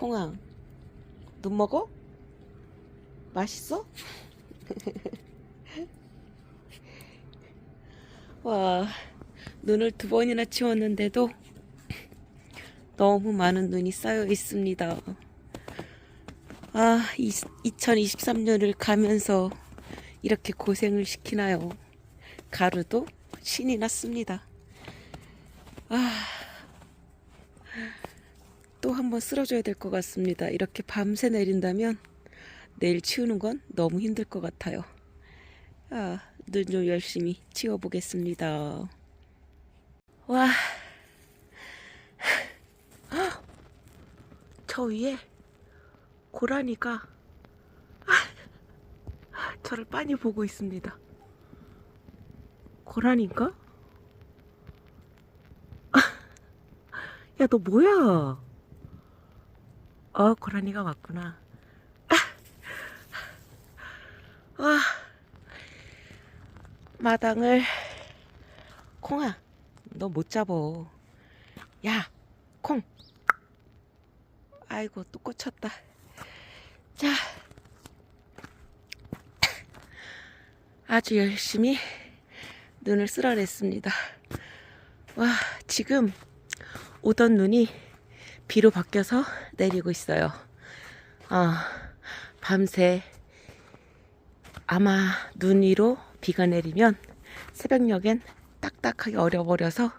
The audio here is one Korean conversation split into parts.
콩아, 눈 먹어? 맛있어? 와, 눈을 두 번이나 치웠는데도 너무 많은 눈이 쌓여 있습니다. 아, 2023년을 가면서 이렇게 고생을 시키나요? 가루도 신이 났습니다. 아, 또 한번 쓸어줘야 될 것 같습니다. 이렇게 밤새 내린다면 내일 치우는 건 너무 힘들 것 같아요. 아, 눈 좀 열심히 치워보겠습니다. 와, 저 위에 고라니가 저를 빤히 보고 있습니다. 고라니인가? 야, 너 뭐야? 어, 고라니가 맞구나. 와, 마당을 콩아, 너 못 잡어. 야, 콩. 아이고, 또 꽂혔다. 자, 아주 열심히 눈을 쓸어냈습니다. 와, 지금 오던 눈이 비로 바뀌어서 내리고 있어요. 아, 밤새 아마 눈 위로 비가 내리면 새벽녘엔 딱딱하게 얼어버려서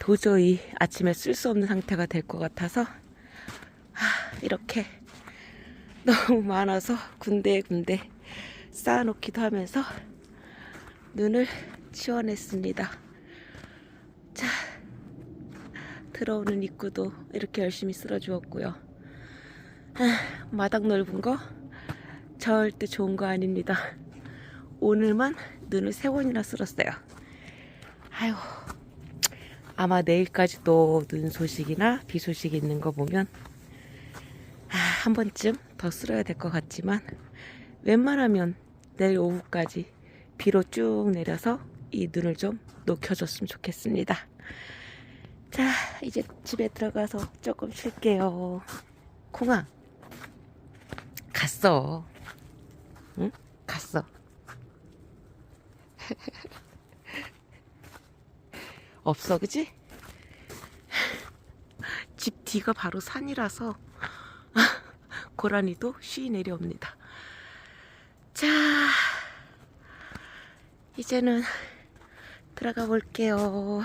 도저히 아침에 쓸 수 없는 상태가 될 것 같아서 아, 이렇게 너무 많아서 군데군데 쌓아놓기도 하면서 눈을 치워냈습니다. 자, 들어오는 입구도 이렇게 열심히 쓸어 주었고요. 아, 마당 넓은 거 절대 좋은 거 아닙니다. 오늘만 눈을 세 번이나 쓸었어요. 아유, 아마 내일까지 도 눈 소식이나 비 소식이 있는 거 보면 아, 한 번쯤 더 쓸어야 될 것 같지만 웬만하면 내일 오후까지 비로 쭉 내려서 이 눈을 좀 녹여줬으면 좋겠습니다. 자, 이제 집에 들어가서 조금 쉴게요. 콩아, 갔어. 응? 갔어. 없어, 그지? 집 뒤가 바로 산이라서 고라니도 쉬 내려옵니다. 자, 이제는 들어가 볼게요.